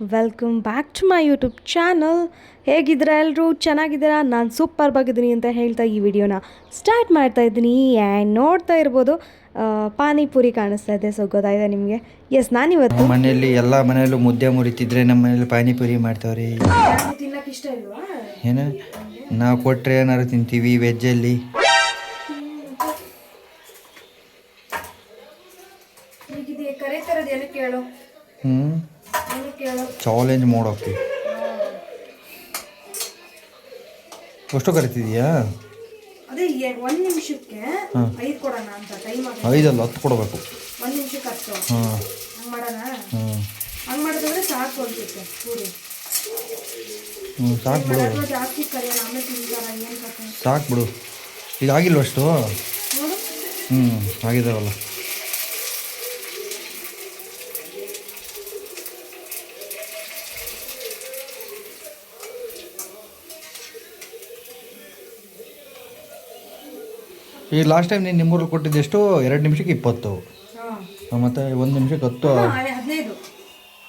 Welcome back to my YouTube channel ಹೇಗಿದ್ದೀರಾ ಎಲ್ಲರೂ ಚೆನ್ನಾಗಿದ್ದೀರಾ? ನಾನು ಸೂಪರ್ ಬಾಗಿದ್ದೀನಿ ಅಂತ ಹೇಳ್ತಾ ಈ ವಿಡಿಯೋನ ಸ್ಟಾರ್ಟ್ ಮಾಡ್ತಾ ಇದ್ದೀನಿ. ಆ್ಯಂಡ್ ನೋಡ್ತಾ ಇರ್ಬೋದು ಪಾನಿಪುರಿ ಕಾಣಿಸ್ತಾ ಇದೆ. ಸೊ ಗೊತ್ತಾಯಿದೆ ನಿಮಗೆ? ಎಸ್ ನಾನಿವತ್ತು ಇವತ್ತು ಮನೆಯಲ್ಲಿ ಎಲ್ಲ ಮನೆಯಲ್ಲೂ ಮುದ್ದೆ ಮುರಿತಿದ್ರೆ ನಮ್ಮ ಮನೇಲಿ ಪಾನಿಪುರಿ ಮಾಡ್ತಾವ್ರಿ. ತಿನ್ನಕ್ಕೆ ಇಷ್ಟ ಇಲ್ವಾ? ಏನು? ನಾವು ಕೊಟ್ಟರೆ ಏನಾದ್ರು ತಿಂತೀವಿ ವೆಜ್ಜಲ್ಲಿ. ಕರೆ ಕರೀತಾರದು ಏನಕ್ಕೆ ಹೇಳು ಹ್ಞೂ ಚಾಲೆಂಜ್ ಮಾಡೋಕೆ ಅಷ್ಟು ಕರಿತಿದ್ಯಾ? ಅದೇ ಒಂದು ನಿಮಿಷಕ್ಕೆ ಹಾಂ. ಐದು ಕೊಡೋಣ ಅಂತ ಟೈಮ್ ಆಗ ಐದಲ್ಲ ಹತ್ತು ಕೊಡಬೇಕು. ಒಂದು ನಿಮಿಷಕ್ಕೆ ಹತ್ತು. ಹಾಂ. ಹಂಗೆ ಮಾಡೋಣ? ಹ್ಞೂ ಹಂಗೆ ಮಾಡಿದ್ರೆ ಸಾಕು ಅನ್ಸುತ್ತೆ ಪೂರಿ. ಹ್ಞೂ ಸಾಕು ಬಿಡು. ಜಾಸ್ತಿ ಕರಿಯೋಣ ಆಮೇಲೆ ತಿಂತಾರ ಏನು ಕತೆ ಸಾಕು ಬಿಡು. ಈಗ ಆಗಿಲ್ವಷ್ಟು ಹ್ಞೂ ಆಗಿದಾವಲ್ಲ. ಈಗ ಲಾಸ್ಟ್ ಟೈಮ್ ನೀನು ನಿಮ್ಮೂರಲ್ಲಿ ಕೊಟ್ಟಿದ್ದೆಷ್ಟು ಎರಡು ನಿಮಿಷಕ್ಕೆ ಇಪ್ಪತ್ತು. ಮತ್ತು ಒಂದು ನಿಮಿಷಕ್ಕೆ ಹತ್ತು. ಹದಿನೈದು.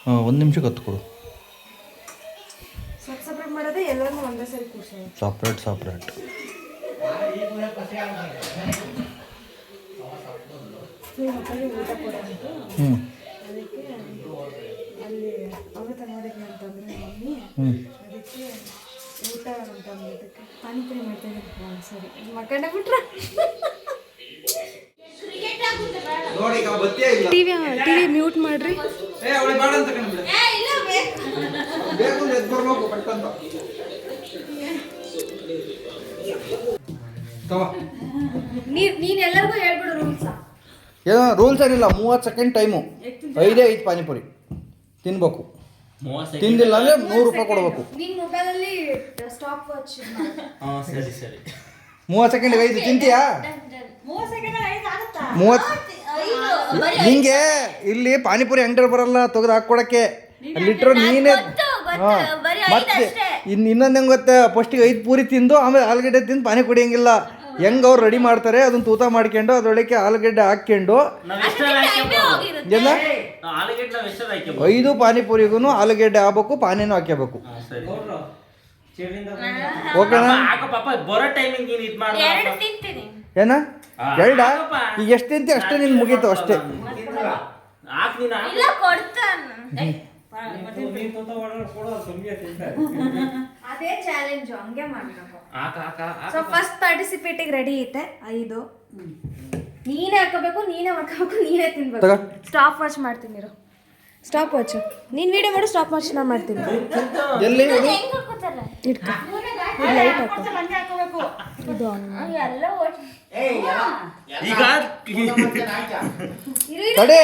ಹಾಂ ಒಂದು ನಿಮಿಷಕ್ಕೆ ಹತ್ತು ಕೊಡು. ಸಪ್ ಸಪ್ರೇಟ್ ಸಪ್ರೇಟ್ ಹ್ಞೂ ಅಲ್ಲಿ ಅವತ್ತ ನೋಡಿದ್ನಿ ಅಂತಂದ್ರೆ ಮಮ್ಮಿ ಹ್ಞೂ ಅದಕ್ಕೆ ಊಟ ಅಂತ ಅಂದಿದ್ದಕ್ಕೆ ಪಾನಿಪುರಿ ಮಾಡ್ತಾ ಇದ್ದೀನಿ ಹಾಂ ಸರಿ. ಮಕ್ಕಂಡೆ ಬಿಟ್ರೆ ಟಿವಿ ಟಿವಿ ಮ್ಯೂಟ್ ಮಾಡ್ರಿ. ಏನೋ ರೂಲ್ಸ್ ಏನಿಲ್ಲ ಮೂವತ್ತು ಸೆಕೆಂಡ್ ಟೈಮು ಐದೇ ಐದು ಪಾನಿಪುರಿ. ತಿನ್ಬೇಕು. ತಿಂದಿಲ್ಲ ಅಂದರೆ ನೂರು ರೂಪಾಯಿ ಕೊಡಬೇಕು. ನಿನ್ ಮೊಬೈಲಲ್ಲಿ ಸ್ಟಾಪ್ ವಾಚ್ ಸರಿ ಸರಿ. ಮೂವತ್ತು ಸೆಕೆಂಡ್ ಐದು ತಿಂತೀಯಾ? ಮೂವತ್ತು ನಿಂಗೆ ಇಲ್ಲಿ ಪಾನಿಪುರಿ ಅಂಗಡಿ ಬರಲ್ಲ ತೆಗೆದು ಹಾಕೊಡಕ್ಕೆ ಲಿಟ್ರ್ ನೀನೇ ಹಾಂ. ಮತ್ತೆ ಇನ್ನು ಇನ್ನೊಂದು ಹೆಂಗೆ ಗೊತ್ತಾ ಫಸ್ಟಿಗೆ ಐದು ಪೂರಿ ತಿಂದು ಆಮೇಲೆ ಆಲೂಗಡ್ಡೆ ತಿಂದು ಪಾನಿ ಕುಡಿಯಂಗಿಲ್ಲ ಹೆಂಗೆ ಅವ್ರು ರೆಡಿ ಮಾಡ್ತಾರೆ ಅದನ್ನ ತೂತ ಮಾಡ್ಕೊಂಡು ಅದ್ರೊಳಗೆ ಆಲೂಗಡ್ಡೆ ಹಾಕ್ಕೊಂಡು. ಎಲ್ಲ ಎಷ್ಟೆಲ್ಲ ಐದು ಪಾನಿಪುರಿಗೂ ಆಲೂಗಡ್ಡೆ ಹಾಕ್ಬೇಕು ಪಾನಿನೂ ಹಾಕ್ಯಬೇಕು. ಸರಿ. ಓಕೆನಾ? ಪಾಪ, ಪಾಪ ಬರೋ ಟೈಮಿಂಗ್ ನೀನ್ ಇದ್ ಮಾಡ ಏನ? ಎರಡ. ಈಗ ಎಷ್ಟು ತಿಂತಿ? ಅಷ್ಟೇ ನಿನ್ ಮುಗೀತು ಅಷ್ಟೇ. ಹಾಕ್ ನೀನ್ ಹಾಕು. ಅದೇ ಚಾಲೆಂಜ್ ಹಂಗೆ ಮಾಡ್ಬೇಕು. ಸೊ ಫಸ್ಟ್ ಪಾರ್ಟಿಸಿಪೇಟಿಗೆ ರೆಡಿ ಐತೆ. ಐದು. ನೀನೇ ಹಾಕೋಬೇಕು ನೀನೇ ಮಾಡ್ಕೋಬೇಕು ನೀನೇ ತಿನ್ಬೇಕು. ಸ್ಟಾಪ್ ವಾಚ್ ಮಾಡ್ತೀನಿ ಇರು. ಸ್ಟಾಪ್ ವಾಚ್ ನೀನ್ ವಿಡಿಯೋ ಮಾಡು ಸ್ಟಾಪ್ ವಾಚ್ ನಾ ಮಾಡ್ತೀನಿ. ಎಲ್ಲಿ ಇದು? ಇಟ್ಕೊ ಲೈಟ್ ಹಾಕೋ ಇದು on ಮಾಡು. ಈಗ ತಡೆ.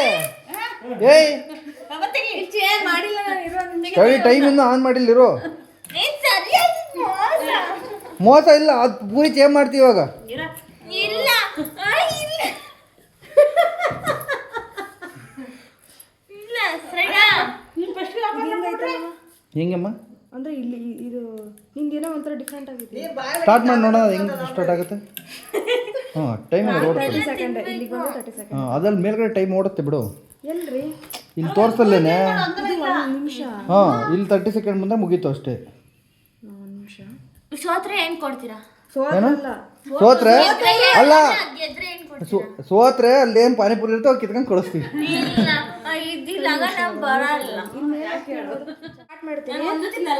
ಏಯ್. ಇಷ್ಟು ಏನ್ ಮಾಡಿಲ್ಲ ನಾನು ಇರು ಒಂದ್ ನಿಮಿಷ. ತಡಿ ಟೈಮ್ ಇನ್ನೂ ಆನ್ ಮಾಡಿಲ್ಲ ಇರು. ಮೋಸ? ಇಲ್ಲ ಅದು ಪೂರಿ ಚೇಂಜ್ ಮಾಡ್ತೀವಿ ಇವಾಗ. ಹೆಂಗಮ್ಮ? ಅಂದ್ರೆ ಇಲ್ಲಿ ಇದು ಹಿಂಗೇನೋ ಒಂಥರ ಡಿಫ್ರೆಂಟ್ ಆಗಿದೆ ಸ್ಟಾರ್ಟ್ ಮಾಡಿ ನೋಡೋಣ ಹೆಂಗೆ ಸ್ಟಾರ್ಟ್ ಆಗುತ್ತೆ? ಹಾಂ ಟೈಮ್ ಓಡುತ್ತೆ ಸೆಕೆಂಡ್ ಇಲ್ಲಿಗೆ ಬಂದು ತರ್ಟಿ ಸೆಕೆಂಡ್ ಹಾಂ ಅದ್ರಲ್ಲಿ ಮೇಲ್ಗಡೆ ಟೈಮ್ ಓಡುತ್ತೆ ಬಿಡು. ಎಲ್ರಿ? ಇಲ್ಲಿ ತೋರಿಸಲ್ಲೇನೆ? ಇದು ಒಂದು ನಿಮಿಷ. ಹಾಂ ಇಲ್ಲಿ ತರ್ಟಿ ಸೆಕೆಂಡ್ ಮುಂದೆ ಮುಗೀತು ಅಷ್ಟೇ. ಸೋತ್ರೆ ಏನ್ ಕೊಡ್ತೀರಾ? ಏನು? ಸೋತಲ್ಲ ಸೋತ್ರೆ? ಅಲ್ಲ. ಗೆದ್ರೆ ಏನ್ ಕೊಡ್ತೀರಾ? ಸೋ- ಸೋತ್ರೆ ಅಲ್ಲಿ ಏನು ಪಾನಿಪುರಿ ಇರ್ತೋ ಕಿತ್ಕೊಂಡು ಕಳಿಸ್ತೀವಿ ಇಲ್ಲ. ಇದಿಲ್ಲ. ನಾವ್ ಬರಲ್ಲ. ಸ್ಟಾರ್ಟ್ ಮಾಡ್ತೀನಿ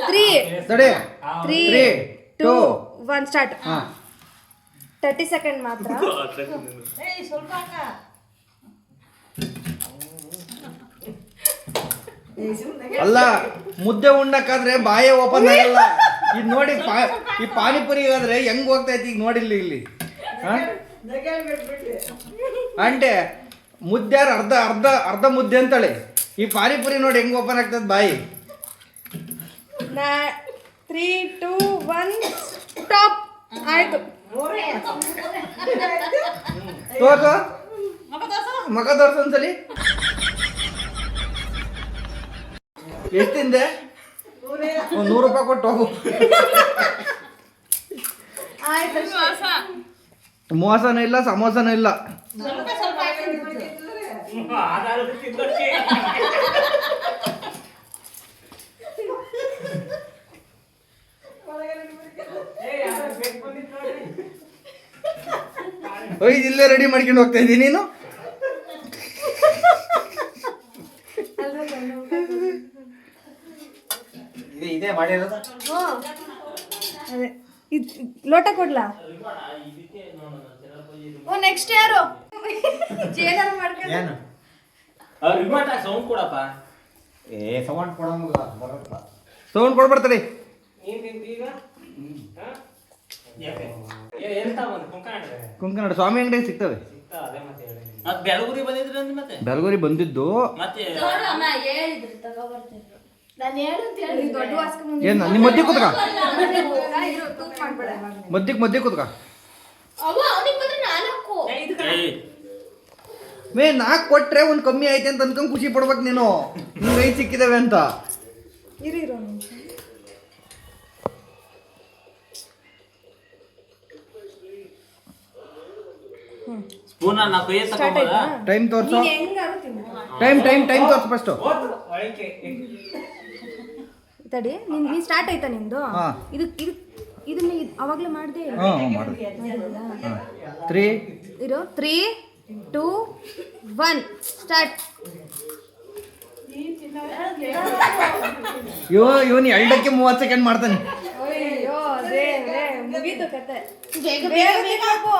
ತ್ರೀ ತಡೆ. Three three two one start ಹಾಂ. ತರ್ಟಿ ಸೆಕೆಂಡ್ ಮಾತ್ರ. ಅಲ್ಲ ಮುದ್ದೆ ಉಣ್ಣಕ್ಕಾದ್ರೆ ಬಾಯೇ ಓಪನ್ ಆಗಲ್ಲ. ಇದು ನೋಡಿ ಪಾ- ಈ ಪಾನಿಪುರಿ ಆದ್ರೆ ಹೆಂಗ್ ಹೋಗ್ತೈತಿ ಈಗ ನೋಡಿಲ್ಲ ಇಲ್ಲಿ? ಅಂಟೆ ಮುದ್ದೆ ಅರ್ಧ ಅರ್ಧ ಅರ್ಧ ಮುದ್ದೆ ಅಂತಾಳೆ. ಈ ಪಾನಿಪುರಿ ನೋಡಿ ಹೆಂಗ್ ಓಪನ್ ಆಗ್ತದ ಬಾಯಿ. ತ್ರೀ ಟೂ ಒನ್ ಸ್ಟಾಪ್ ಆಯ್ತು. ತೋರ್ಸು ಮಗ ತೋರ್ಸು ಒಂದ್ಸಲಿ. ಎಷ್ಟು ತಿಂದೆ? ಒಂದು ನೂರು ರೂಪಾಯಿ ಕೊಟ್ಟು ಹೋಗು. ಮೋಸನೂ ಇಲ್ಲ ಸಮೋಸನೂ ಇಲ್ಲ. ಇಲ್ಲೇ ರೆಡಿ ಮಾಡ್ಕೊಂಡು ಹೋಗ್ತಾ ಇದ್ದೀನಿ ನೀನು? ಇದೆ ಮಾಡಿರೋದು? ಅದೇ. ಇದು ಲೋಟ ಕೊಡ್ಲಾ? ಓ ನೆಕ್ಸ್ಟ್ ಯಾರು? ಏನಾರು ಮಾಡ್ಕೊಂಡು ಏನು? ರಿಮೋಟ್ ಸೌಂಡ್ ಕೊಡಪ್ಪ. ಏ ಸೌಂಡ್ ಕೊಡಂಗಿಲ್ಲ ಬರಪ್ಪ ಸೌಂಡ್ ಕೊಡ್ಬರ್ತಾರೆ ಕುಂಕನಾಡ ಸ್ವಾಮಿ ಅಂಗಡಿ ಸಿಗ್ತವೆ. ಅದೇ ಮತ್ತೆ ಹೇಳಿ. ಮತ್ತೆ ಬೆಳಗುರಿ ಬಂದಿದ್ರಿ ಅಂದ್ ಮತ್ತೆ? ಬೆಳಗೋರಿ ಬಂದಿದ್ದು. ಮತ್ತೆ ಏನು ನಿಮ್ಮ ಮಧ್ಯೆ ಕೂತ್ಕ. ಇರು ಮಧ್ಯೆ ಕೂತ್ಕ. ಮೇ ನಾಲ್ಕು ಕೊಟ್ರೆ ಒಂದು ಕಮ್ಮಿ ಐತೆ ಅಂತ ಅನ್ಕೊಂಡ್ ಖುಷಿ ಪಡ್ಬೇಕು ನೀನು. ನಿಂಗೆ ಐದು ಸಿಕ್ಕಿದಾವೆ ಅಂತ. ಟೈಮ್ ತೋರ್ಸು. ನೀನ್ ಹೆಂಗಾರು ತಿನ್ನು ಟೈಮ್ ಟೈಮ್ ಟೈಮ್ ತೋರ್ಸು ಫಸ್ಟು. ತಡಿ ನಿನ್ ನೀನ್ ಸ್ಟಾರ್ಟ್ ಆಯ್ತಾ ನಿಂದು? ಇದು ಇದು ಇದನ್ನ ಇದ್- ಅವಾಗ್ಲೇ ಮಾಡ್ದೆ ಹಾಂ ಮಾಡು ಹಾಂ. ತ್ರೀ ಇರು. ತ್ರೀ ಟೂ ಒನ್ ಸ್ಟಾರ್ಟ್ ಇವ ಇವನು ಎರಡಕ್ಕೆ ಮೂವತ್ತು ಸೆಕೆಂಡ್ ಮಾಡ್ತಾನೆ. ಅಯ್ಯೋ ದೇವ್ರೇ ಮುಗೀತು ಕತೆ. ಬೇಗ ಬೇಗ ಹಾಕು.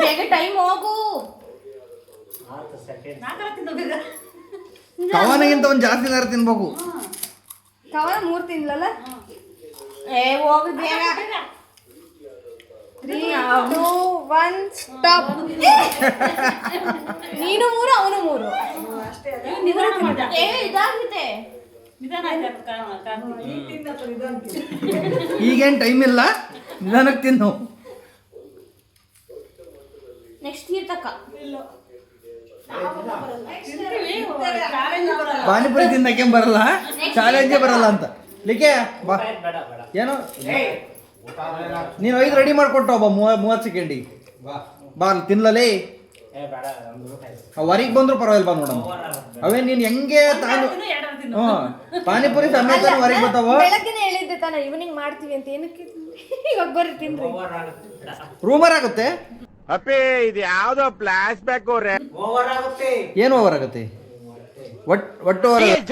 ಬೇಗ. ಟೈಮ್ ಹೋಗು. ಕವನಗಿಂತ ಒಂದು ಜಾಸ್ತಿ ನರ ತಿನ್ಬೇಕು. ಕವನ ಮೂರು ತಿನ್ಲಲ್ಲ? ಏ ಹೋಗು ಬೇಗ. ತ್ರೀ ಟೂ ಒನ್ ಸ್ಟಾಪ್ ನೀನು ಮೂರು ಅವನು ಮೂರು. ಏ ಇದಾಗಿದೆ ಈಗೇನು ಟೈಮ್ ಇಲ್ಲ? ನಿಧಾನಕ್ಕೆ ತಿನ್ನು. ನೆಕ್ಸ್ಟ್ ತೀರ್ಥಕ್ಕ. ಪಾನಿಪುರಿ ತಿನ್ನಕ್ಕೆ ಬರಲ್ಲ ಚಾಲೆಂಜೇ ಬರಲ್ಲ ಅಂತ. ಲಿಕೆ ಬಾ. ಏನು? ನೀನು ಐದು ರೆಡಿ ಮಾಡಿಕೊಟ್ಟು ಒಬ್ಬ ಮೂವ ಮೂವತ್ತು ಸೆಕೆಂಡಿಗೆ ಬಾ ತಿನ್ಲಲಿ. ಹೊರಗೆ ಬಂದ್ರು ಪರವಾಗಿಲ್ಲ ಬಾ ನೋಡಮ್ಮ. ಅವೇ ನೀನು ಹೆಂಗೆ ತಾನು ಹ್ಞೂ ಪಾನಿಪುರಿ ಸಮೇತ ಹೊರಗೆ ಬರ್ತಾವ? ಹೇಳಿದ್ದೆ ತಾನ ಈವ್ನಿಂಗ್ ಮಾಡ್ತೀವಿ ಅಂತ. ಏನಕ್ಕೆ ಇವಾಗ ಬರ್ರಿ ತಿನ್ರಿ. ರೂಮರ್ ಆಗುತ್ತೆ. ಅಪ್ಪೇ ಇದು ಯಾವ್ದೋ ಫ್ಲಾಶ್ ಬ್ಯಾಕ್ ಅವ್ರೆ. ಓವರ್ ಆಗುತ್ತೆ. ಏನು ಓವರ್ ಆಗುತ್ತೆ? ಒಟ್ ಒಟ್ಟು ಓವರ್ ಆಗುತ್ತೆ.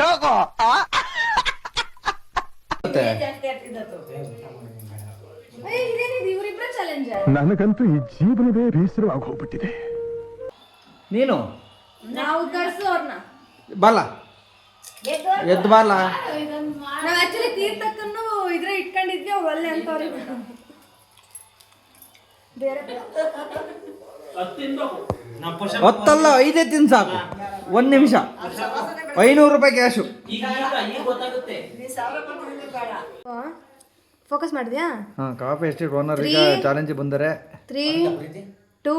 ನನಗಂತೂ ಈ ಜೀವನವೇ ಬೇಸರವಾಗಿ ಹೋಗ್ಬಿಟ್ಟಿದೆ. ನೀನು? ನಾವು ಕರ್ಸು ಅವ್ರನ್ನ ಬಾಲ. ಎದ್ದು ಬಾಲ. ನಾವ್ ಆಕ್ಚುಲಿ ತೀರ್ಥಕ್ಕನ್ನು ಇದ್ರೆ ಇಟ್ಕೊಂಡಿದ್ವಿ ಒಳ್ಳೆ ಅಂತವ್ರಿಗೆ ಹೊತ್ತಲ್ಲ ಐದೇ ತಿನ್ ಸಾಕು. ಒಂದ್ ನಿಮಿಷ. ಐನೂರು ರೂಪಾಯಿ ಕ್ಯಾಶು. ಫೋಕಸ್ ಮಾಡಿದ್ಯಾ? ಹಾ ಕಾಫಿ ಎಸ್ಟೇಟ್ ಓನರ್ ಈಗ ಚಾಲೆಂಜ್ ಬಂದರೆ. ತ್ರೀ ಟೂ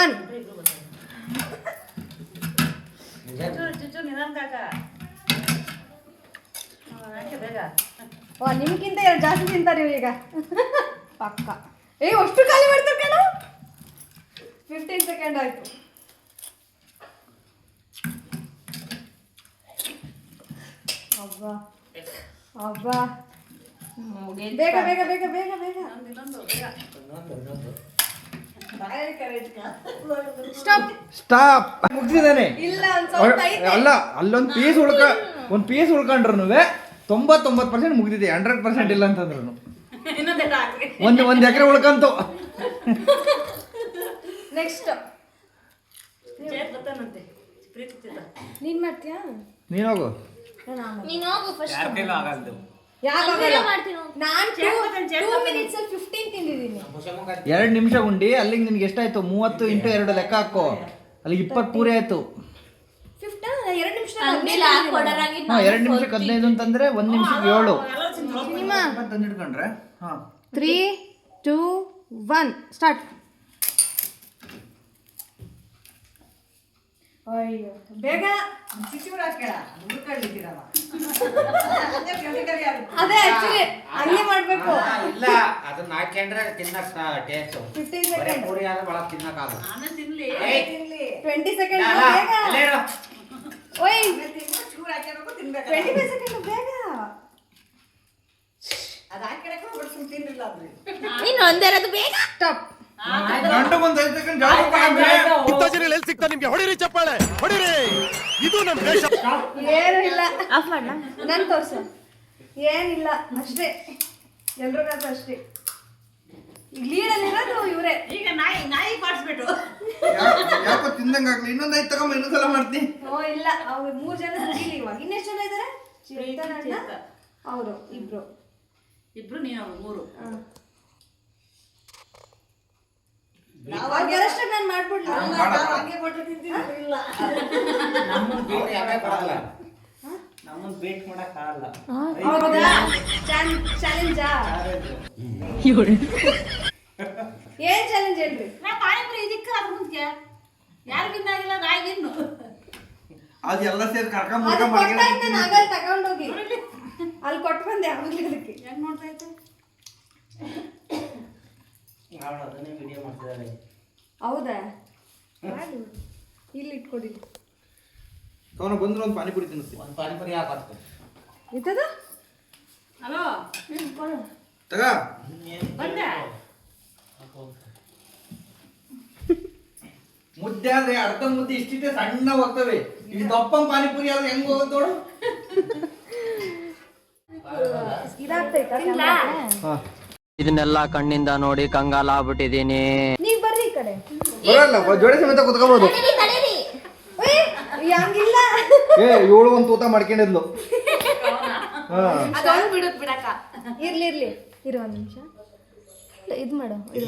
ಒನ್ ಓ ನಿಮ್ಗಿಂತ ಎರಡು ಜಾಸ್ತಿ ತಿಂತಾರೆ ನೀವು ಈಗ. ಪಕ್ಕ. ಏ ಅಷ್ಟು ಖಾಲಿ ಮಾಡ್ತಾರೆ ಕಣ? ಫಿಫ್ಟೀನ್ ಸೆಕೆಂಡ್ ಆಯ್ತು. ಅಬ್ಬಾ ಅಬ್ಬಾ. ಬೇಗ ಬೇಗ ಬೇಗ ಬೇಗ ಬೇಗ. ಸ್ಟಾಪ್ ಸ್ಟಾಪ್ ಮುಗಿಸಿದ್ದಾನೆ ಇಲ್ಲ ಒಂದ್ ಸ್ವಲ್ಪ ಐತೆ ಅಲ್ಲ ಅಲ್ಲೊಂದು ಪೀಸ್ ಉಳ್ಕ ಒಂದು ಪೀಸ್ ಉಳ್ಕೊಂಡ್ರು ತೊಂಬತ್ತೊಂಬತ್ತು ಪರ್ಸೆಂಟ್ ಮುಗಿದಿದೆ ಹಂಡ್ರೆಡ್ ಪರ್ಸೆಂಟ್ ಇಲ್ಲ ಅಂತಂದ್ರು ಒಂದು ಒಂದು ಎಕರೆ ಉಳ್ಕಂತು. ನೆಕ್ಸ್ಟ್ ನೀನ್ ಮಾಡ್ತೀಯಾ? ನೀನು ಹೋಗು. ನೀನು. ಹೋಗು ಫಸ್ಟ್ ಆಗಲ್ದು. ಟೂ ಮಿನಿಟ್ಸ್ ಅಲ್ಲಿ ಫಿಫ್ಟೀನ್ ತಿಂದಿದ್ದೀನಿ. ಎರಡು ನಿಮಿಷ ಉಂಡಿ ಅಲ್ಲಿಗೆ ನಿನ್ಗೆ ಎಷ್ಟಾಯ್ತು? ಮೂವತ್ತು ಇಂಟು ಎರಡು ಲೆಕ್ಕ ಹಾಕೋ. ಅಲ್ಲಿಗೆ ಇಪ್ಪತ್ತು ಪೂರಿ ಆಯ್ತು. ಫಿಫ್ಟ ಎರಡು ನಿಮಿಷ ಹಾಂ ಎರಡು ನಿಮಿಷಕ್ಕೆ ಹದಿನೈದು ಅಂತಂದ್ರೆ ಒಂದು ನಿಮಿಷಕ್ಕೆ ಏಳು. ಸಿನಿಮಾ. ಹಿಡ್ಕೊಂಡ್ರೆ? ತ್ರೀ ಟೂ ಒನ್ ಸ್ಟಾರ್ಟ್ ಅಯ್ಯೋ ಬೇಗ ಅದೇ ಆಕ್ಚುಲಿ ಹಂಗೆ ಮಾಡಬೇಕು. ಇಲ್ಲ ಅದನ್ನ ಹಾಕೊಂಡ್ರೆ ತಿನ್ನಕ್ ಟೇಸ್ಟ್ ಫಿಫ್ಟೀನ್ ಸೆಕೆಂಡ್ ಪೂರಿ ಆದ್ರೆ ಟ್ವೆಂಟಿ ಸೆಕೆಂಡ್. ಓಯ್. ಟ್ವೆಂಟಿ ಫೈವ್ ಸೆಕೆಂಡ್ ಬೇಗ. ಇನ್ನು ಒಂದೇರದು ಬೇಗ ಸ್ಟಾಪ್. ಜಾಗ ಎಲ್ಲಿ ಸಿಗ್ತಾ ನಿಮ್ಗೆ? ಹೊಡಿರಿ ಚಪ್ಪಾಳೆ ಹೊಡಿರಿ. ಇದು ನಮ್ ದೇಶ. ಏನಿಲ್ಲ. ಇಲ್ಲ ಆಫ್ ಮಾಡ್ಲಾ ನನ್ ತೋರ್ಸು. ಏನಿಲ್ಲ ಅಷ್ಟೇ. ಎಲ್ರಿಗಾದ್ರು ಅಷ್ಟೇ. ಲೀಡಲ್ಲಿರೋದು ಇವರೇ. ಈಗ ನಾಯಿ ನಾಯಿ ಪಾಡಿಸ್ಬಿಟ್ಟು ಯಾಕೋ ತಿಂದಂಗಾಗ್ಲಿ ಇನ್ನೊಂದು ಐದು ತಗೊಂಬ ಇನ್ನೊಂದ್ಸಲ ಮಾಡ್ತೀನಿ. ಓ ಇಲ್ಲ. ಅವ್ರು ಮೂರು ಜನ ಇವಾಗ. ಇನ್ನೆಷ್ಟು ಜನ ಅಣ್ಣ ಅವರು ಇಬ್ರು. ಇಬ್ರು ನೀನು ಮೂರು. ಅವ್ರಿಗೆಲ್ಲಷ್ಟು ನಾನು ಮಾಡ್ಬಿಡ್ಲಿ. ನಮ್ಮನ್ನ ಬೇಟ್ ಯಾಕೆ ಬರಲ್ಲ ನಮ್ಮನ್ನ ಬೇಟ್ ಮಾಡಕ್ ಆಗಲ್ಲ. ಹೌದಾ? ಚಾಲೆಂಜಾ ಏನ್ ಚಾಲೆಂಜ್ ಹೇಳ್ರಿ? ನಾ ಪಾನಿಪುರಿ ಇದಕ್ಕ ಅದ್ರ ಯಾರಿಗಿನ್ನ ಆಗಿಲ್ಲ ಅದೆಲ್ಲ ಸೇರಿ ಕರ್ಕೊಂಡ್ ಅದು ಮಾಡಿ ತಗೊಂಡೋಗಿ. ಅಲ್ಲಿ ಕೊಟ್ಟು ಬಂದೆ ಯಾವಾಗಲೇ ಅದಕ್ಕೆ. ಹೆಂಗ್ ನೋಡ್ತಾ ಇತ್ತು ನಾವು ಅದನ್ನೇ ವಿಡಿಯೋ ಮಾಡ್ತಿದ್ದಾರೆ ಹೌದಾ. ಇಲ್ಲಿ ಇಟ್ಕೊಡಿ ಅವನು ಬಂದ್ರು ಒಂದು ಪಾನಿಪುರಿ ತಿನ್ನಿಸ್ತೀನಿ. ಒಂದು ಪಾನಿಪುರಿ ಹಾಕೋದು ಇತ್ತದ ಹಲೋ? ತಗ. ಬಂದೆ. ಮುದ್ದೆ ಆದ್ರೆ ಅರ್ಧ ಮುದ್ದೆ ಇಷ್ಟಿಟ್ಟೆ ಸಣ್ಣ ಹೋಗ್ತವೆ ಈ ದಪ್ಪ ಪಾನಿಪುರಿ ಆದ್ರೆ ಹೆಂಗ್ ಹೋಗುತ್ತೆ ನೋಡು. ಇದನ್ನೆಲ್ಲ ಕಣ್ಣಿಂದ ನೋಡಿ ಕಂಗಾಲ ಆಗ್ಬಿಟ್ಟಿದೀನಿ ನೀವ್ ಬರ್ರಿ ಈ ಕಡೆ. ಬರಲ್ಲ ಜೋಡಿ ಸಮೇತ ಕುತ್ಕೋಬಹುದು ಏಯ್, ಹಂಗಿಲ್ಲ. ಏ ಏಳು ಒಂದು ತೂತ ಮಾಡ್ಕೊಂಡಿದ್ಲು. ಹಾ. ಇರ್ಲಿ ಇರ್ಲಿ. ಇರು ಒಂದ್ ನಿಮಿಷ. ಇದು ಮಾಡು ಇರು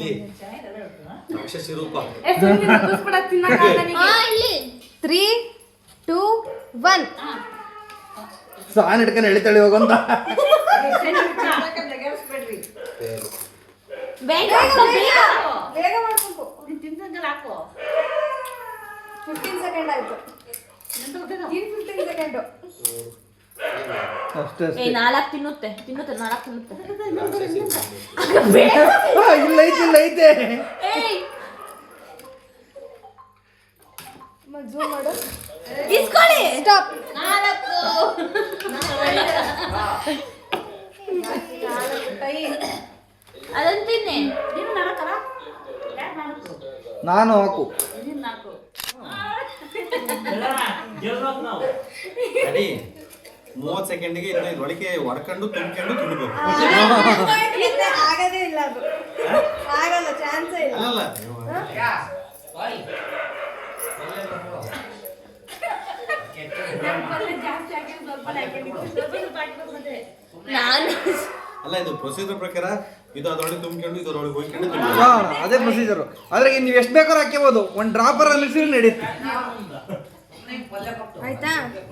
ಹಾ ಇಲ್ಲಿ. ತ್ರೀ ಟೂ ಒನ್ ಸಾನ್ ಹಿಡ್ಕೊಂಡು ಎಳಿತಾಳೆ ಹೋಗಂತ ಬೇಗ ಬೇಗ ಬೇಗ ಮಾಡ್ಬೇಕು ನೀನ್ ತಿಂದಂಗೆಲ್ಲ ಹಾಕು. ಫಿಫ್ಟೀನ್ ಸೆಕೆಂಡ್ ಆಯ್ತು. ಇನ್ ಫಿಫ್ಟೀನ್ ಸೆಕೆಂಡು ಅಷ್ಟೇ ಏ ನಾಲ್ಕು ತಿನ್ನುತ್ತೆ. ತಿನ್ನುತ್ತೆ ನಾಲ್ಕು ತಿನ್ನುತ್ತೆ. ಇಲ್ಲ ಐತೆ ಇಲ್ಲ ಐತೆ. ಜೂಮ್ ಮಾಡು. ಇಸ್ಕೊಳ್ಳಿ. ಸ್ಟಾಪ್ ನಾಲ್ಕು. ಅದನ್ನ ತಿನ್ನಿ. ನೀನು ನಾಲ್ಕಲ್ಲ ಯಾಕೆ ನಾನು ಹಾಕು. ನೀನು ನಾಲ್ಕು ಅಡಿ ಮೂವತ್ತು ಸೆಕೆಂಡಿಗೆ ಇದನ್ನ ಇದ್ರೊಳಗೆ ಹೊಡ್ಕೊಂಡು ತುಂಬ್ಕೊಂಡು ತಿನ್ಬೇಕು ಆಗದೇ ಇಲ್ಲ ಅದು. ಆಗಲ್ಲ ಚಾನ್ಸೇ ಇಲ್ಲ. ಅಲ್ಲಲ್ಲ. ನಾನು ಅಲ್ಲ ಇದು ಪ್ರೊಸೀಜರ್ ಪ್ರಕಾರ ಇದು ಅದರೊಳಗೆ ತುಂಬಿಕೊಂಡು ಇದರೊಳಗೆ ಹೋಗ್ಕೊಂಡು ಹಾ ಅದೇ ಪ್ರೊಸೀಜರ್ ಆದ್ರೆ ನೀವು ಎಷ್ಟು ಬೇಕಾದ್ರೂ ಹಾಕ್ಯಬೋದು. ಒಂದು ಡ್ರಾಪರ್ ಅಲ್ಲಿ ನಡೆಯುತ್ತೆ ಆಯ್ತಾ?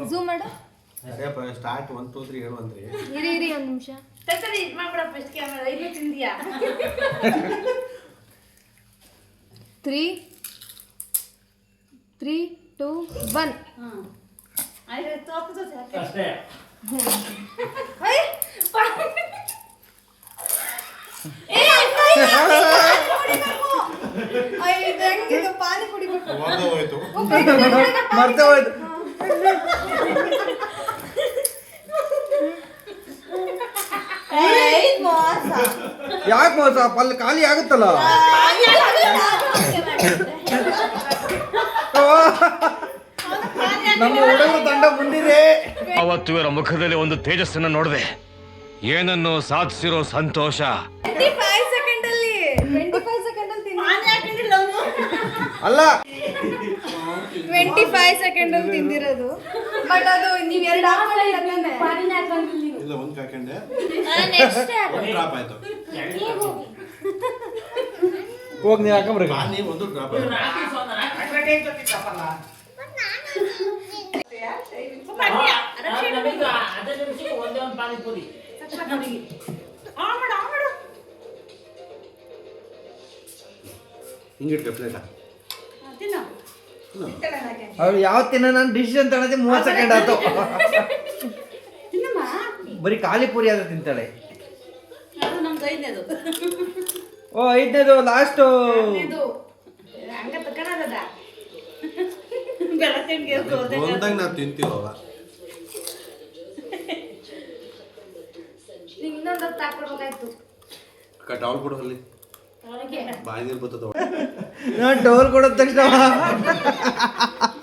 ಝೂಮ್ ಮಾಡು. ಸ್ಟಾರ್ಟ್ ಒನ್ ಟೂ ತ್ರೀ ಹೇಳು ಅಂದ್ರಿ. ಇರಿ ಇರಿ ಒಂದು ನಿಮಿಷ. ತರ್ತರಿ ಇದು ಮಾಡ್ಬಿಡ ಫಸ್ಟ್ ಕ್ಯಾಮರಾ ಇಲ್ಲಿ ತಿಂದಿಯಾ? ತ್ರೀ ತ್ರೀ ಟೂ ಒನ್ ಅಷ್ಟೇ. ಮರ್ತೇ ಹೋಯ್ತು. ಯಾಕೆ ಮೋಸ? ಪಲ್ ಖಾಲಿ ಆಗುತ್ತಲ್ಲ? ನಮ್ಮ ಹುಡುಗರು ತಂಡ ಮುಂದಿದೆ. ಅವತ್ತು ಇವರ ಮುಖದಲ್ಲಿ ಒಂದು ತೇಜಸ್ಸನ್ನು ನೋಡಿದೆ. ಏನನ್ನು ಸಾಧಿಸಿರೋ ಸಂತೋಷ? ಅಲ್ಲಿ ಟ್ವೆಂಟಿ ಫೈವ್ ಸೆಕೆಂಡ್ ಅಲ್ಲಿ. ತಿಂದಿರೋದು. ಬಟ್ ಅದು ನೀವ್ ಎರಡು ಇಲ್ಲ ಒಂದು ಹಾಕೊಂಡೆ ನೆಕ್ಸ್ಟ್ ಒಂದು ಡ್ರಾಪ್ ಆಯ್ತು. ಹೋಗಿ ನೀವು ಹಾಕೊಂಬ್ರಿ ಒಂದು ಡ್ರಾಪ್ ಆಯ್ತು. ಅದೇ ನಿಮಿಷಕ್ಕೆ ಒಂದೇ ಒಂದು ಪಾನಿಪುರಿ ಆನ್ ಮಾಡು ಆನ್ ಮಾಡು. ಹಿಂಗಿಟ್ಕ ಪ್ಲೇಟ. ಹಾ, ತಿನ್ನು. ಅವ್ರು ಯಾವ ತಿನ್ನ ನಾನು ಡಿಸಿಷನ್ ಮೂವತ್ತು ಸೆಕೆಂಡ್ ಆಯ್ತು. ತಿನ್ನಮ್ಮ. ಬರೀ ಖಾಲಿ ಪೂರಿ ಆದ್ರೆ ತಿಂತಾಳೆ. ಓ ಐದನೇದು ಲಾಸ್ಟು ಇದು ಹಂಗ ತಕ್ಕಣದ ತಿಂಡಿ ಒಂದಾಗ ನಾವು ತಿಂತೀವಲ್ಲ. ಇನ್ನೊಂದು ಹೊತ್ತು ಹಾಕ್ಬಿಡ್ಬೇಕಾಯ್ತು ಟವಲ್ ಕೊಡು ಅಲ್ಲಿ. ಬಾಯಿ ನೀರು ಬರ್ತದ ನಾನು ಟವಲ್ ಕೊಡೋದ ತಕ್ಷಣ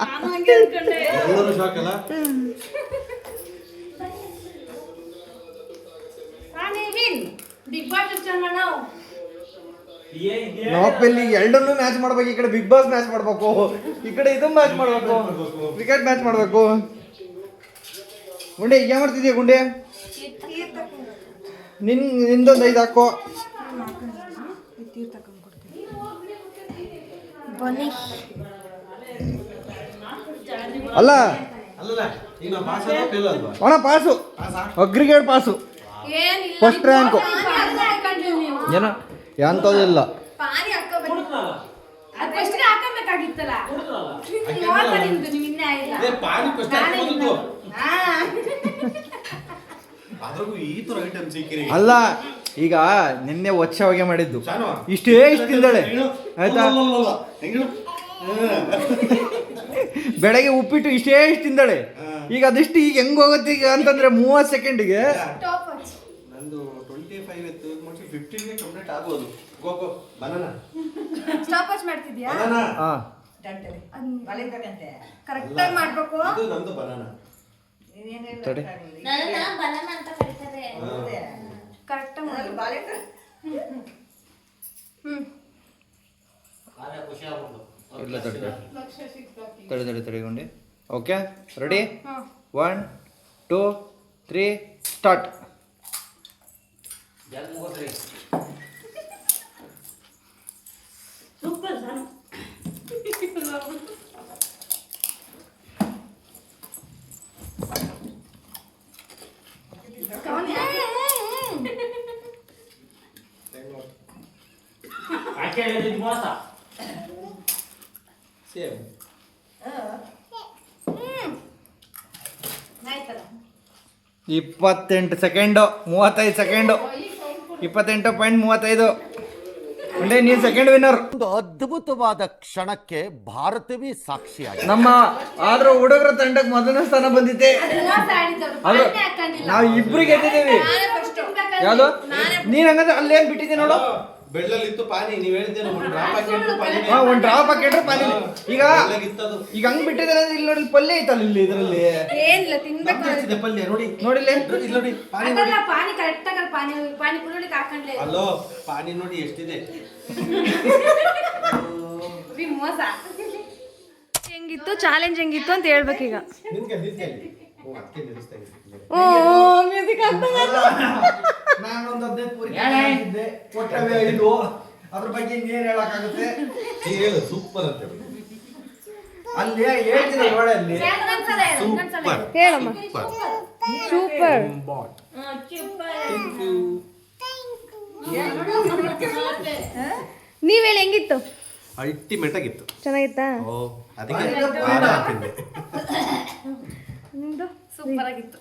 ನಾನು ಹಂಗೆ ಅನ್ಕೊಂಡೆ. ಎಲ್ಲರೂ ಶಾಕ್ ಅಲ್ಲ? ಬಿಗ್ ಬಾಸ್ ಚಾನಲ್ ನಾವು. ಇಲ್ಲಿ ಎರಡನ್ನೂ ಮ್ಯಾಚ್ ಮಾಡ್ಬೇಕು ಈ ಕಡೆ ಬಿಗ್ ಬಾಸ್ ಮ್ಯಾಚ್ ಮಾಡ್ಬೇಕು. ಈ ಕಡೆ ಇದು ಮ್ಯಾಚ್ ಮಾಡ್ಬೇಕು. ಕ್ರಿಕೆಟ್ ಮ್ಯಾಚ್ ಮಾಡ್ಬೇಕು. ಗುಂಡೆ ಈಗ ಮಾಡ್ತಿದ್ಯಾ ಗುಂಡೆ? ನಿನ್ ನಿಂದೊಂದು ಐದು ಹಾಕೋ. ಅಲ್ಲ. ಒಣ pass. Aggregate pass. First rank ಏನ? ಎಂಥದಿಲ್ಲ ಅಲ್ಲ ಈಗ ನಿನ್ನೆ ಒಚ್ಚವಾಗಿ ಮಾಡಿದ್ದು. ಇಷ್ಟೇ ಇಷ್ಟು ತಿಂದಳೆ. ಆಯ್ತಾ? ಬೆಳಗ್ಗೆ ಉಪ್ಪಿಟ್ಟು ಇಷ್ಟೇ ಇಷ್ಟು ತಿಂದಳೆ. ಈಗ ಅದಿಷ್ಟು ಈಗ ಹೆಂಗ್ ಹೋಗುತ್ತೆ ಈಗ ಅಂತಂದ್ರೆ ಮೂವತ್ತು ಸೆಕೆಂಡಿಗೆ ನಂದು ಟ್ವೆಂಟಿ ಫೈವ್ ಇತ್ತು ಮುಗಿಸಿ ಫಿಫ್ಟೀನ್ಗೆ ಕಂಪ್ಲೀಟ್ ಆಗ್ಬೋದು. Go go banana stopwatch ಮಾಡ್ತಿದ್ಯಾ? ಬನಾನ ಹಾ. ಕರೆಕ್ಟಾಗಿ ಮಾಡ್ಬೇಕು. ಇದು ನಮ್ದು ಬನಾನ ತಡಿ. ನನ್ನ ಬನಾನ ಅಂತ ಕರೀತಾರೆ. ಕರೆಕ್ಟಾಗಿ ಮಾಡ್ಬೇಕು. ಖುಷಿ ಆಗ್ಬಿಡ್ತು ಇಲ್ಲ ತಡಿ. ತಡಿ ತಡಿ ತಡಿಗೊಂಡು okay ready one two three start same. ಇಪ್ಪತ್ತೆಂಟು ಸೆಕೆಂಡು ಮೂವತ್ತೈದು ಸೆಕೆಂಡು. ಇಪ್ಪತ್ತೆಂಟು ಪಾಯಿಂಟ್ ಮೂವತ್ತೈದು. ಅಂದ್ರೆ ನೀನು ಸೆಕೆಂಡ್ ವಿನ್ನರ್ ಒಂದು ಅದ್ಭುತವಾದ ಕ್ಷಣಕ್ಕೆ ಭಾರತವೇ ಸಾಕ್ಷಿಯಾಗಿದೆ. ನಮ್ಮ ಆದ್ರೂ ಹುಡುಗರ ತಂಡಕ್ಕೆ ಮೊದಲನೇ ಸ್ಥಾನ ಬಂದಿದೆ ಅದು ನಾವು ಇಬ್ರು ಗೆದ್ದಿದ್ದೀವಿ. ಯಾವುದು? ನೀನ್ ಹಂಗಂದ್ರೆ ಅಲ್ಲೇನ್ ಬಿಟ್ಟಿದ್ದೀನಿ ನೋಡು. ಬೆಳ್ಳಲ್ಲಿ ಇತ್ತು ಪಾನಿ ನೀವ್ ಹೇಳಿದ್ದೇನು ಒಂದು ಡ್ರಾಪ್ ಹಾಕಿಟ್ಟು ಪಾನಿ ಹಾ ಒಂದ್ ಡ್ರಾಪ್ ಹಾಕಿಟ್ರೆ ಪಾನಿ. ಈಗ ಇತ್ತದು ಈಗ ಹಂಗ್ ಬಿಟ್ಟಿದ್ರೆ ಇಲ್ಲಿ ನೋಡಿ ಪಲ್ಯ ಐತಲ್ಲ ಇಲ್ಲಿ ಇದರಲ್ಲಿ? ಏನಿಲ್ಲ ತಿನ್ಬೇಕು ಪಲ್ಯ ನೋಡಿ. ನೋಡಿಲ್ಲ? ಇಲ್ಲಿ ನೋಡಿ ಪಾನಿ ನೋಡಿ ಅದಲ್ಲ ಪಾನಿ ಕರೆಕ್ಟಾಗಿ ಪಾನಿ ಹಾಕೊಂಡ್ಲೆ ಅಲ್ಲೋ ಪಾನಿ ನೋಡಿ ಎಷ್ಟಿದೆ? ಬಿ ಮೋಸ ಹೆಂಗಿತ್ತು? ಚಾಲೆಂಜ್ ಹೆಂಗಿತ್ತು ಅಂತ ಹೇಳ್ಬೇಕೀಗ. ನಿನ್ಗೆ ನಿನ್ಗೆ ಓ ಅದಕ್ಕೆ ನಿಲ್ಲಿಸ್ತಾ ಇದ್ದೀನಿ. ಮ್ಯೂಸಿಕ್ ನಾನೊಂದು ಹದಿನೈದು ಕೊಟ್ಟವೆ ಅದ್ರ ಬಗ್ಗೆ ಇನ್ನೇನ್ ಹೇಳಕ್ಕಾಗುತ್ತೆ? ಹೇಳು ಸೂಪರ್ ಅಂತ ಹೇಳಿ. ಅಲ್ಲಿ ಹೇಳ್ತೀನಿ ನೋಡಿ ಅಲ್ಲಿ ಸೂಪರ್. ಹೇಳಮ್ಮ. ಸೂಪರ್ ನೀವ್ ಹೇಳಿ ಹೆಂಗಿತ್ತು? ಅಲ್ಟಿಮೇಟ್ ಆಗಿತ್ತು. ಚೆನ್ನಾಗಿತ್ತಾ? ಓ ಅದಕ್ಕೆ ನಿಮ್ದು? ಸೂಪರ್ ಆಗಿತ್ತು.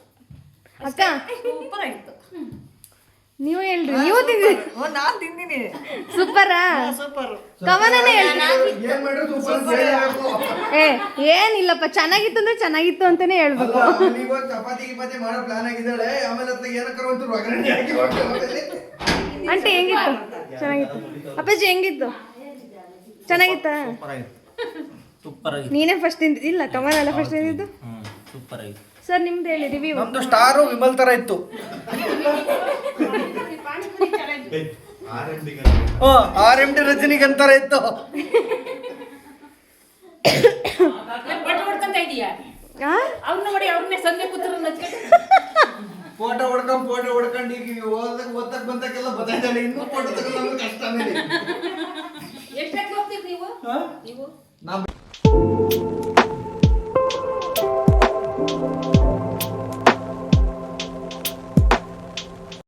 ಅಕ್ಕ ಸೂಪರ್ ಆಗಿತ್ತು. ನೀವು ಹೇಳ್ರಿ ನೀವು ತಿಂದಿರಿ. ಸೂಪರಾ. ತಿಂದಿನಿ. ಮಾಡಿದ್ರು ಸೂಪರ್ ಕವನನೇ ಏ ಏನಿಲ್ಲಪ್ಪ ಚೆನ್ನಾಗಿತ್ತು ಅಂದ್ರೆ ಚೆನ್ನಾಗಿತ್ತು ಅಂತಾನೆ ಹೇಳ್ಬೇಕು. ಚಪಾತಿ ಗಿಪಾತಿ ಮಾಡೋ ಪ್ಲಾನ್ ಆಗಿದ್ದಾಳೆ ಆಮೇಲೆ ಅತ್ತ ಏನಕ್ಕಾರ ಒಂಚೂರು ಒಗ್ಗರಣೆ ಹಾಕಿ ಆಂಟಿ ಹೆಂಗಿತ್ತು? ಚೆನ್ನಾಗಿತ್ತು. ಅಪ್ಪಾಜಿ ಹೆಂಗಿತ್ತು? ಚೆನ್ನಾಗಿತ್ತಾ? ಸೂಪರ್ ನೀನೇ ಫಸ್ಟ್ ತಿಂದಿದ್ದಿಲ್ಲ ಕಮಲ್ ಅಲ್ಲ ಫಸ್ಟ್ ತಿಂದಿದ್ದು? ಸೂಪರ್ ಆಗಿ ಸರ್ ನಿಮ್ದು ಹೇಳಿ ಒಂದು ನಮ್ದು ಸ್ಟಾರು ವಿಮಲ್ ತರ ಇತ್ತು. ಆರ್ ಎಂ ಡಿ ರಜನಿಗಂತರ ಇತ್ತು. ಫೋಟೋ ಹೊಡ್ಕೊಂಡು ಫೋಟೋ ಹೊಡ್ಕೊಂಡು ಈಗ ಓದಕ್ ಓದಕ್ ಬಂದಕ್ಕೆಲ್ಲ ಬತ್ತಾಯ್ತಾಳೆ ಇನ್ನೂ ಫೋಟೋ ತಗೊಂಡು ಕಷ್ಟ ಎಷ್ಟಕ್ಕೆ ಹೋಗ್ತೀರಿ ನೀವು? ನೀವು? ನಾವು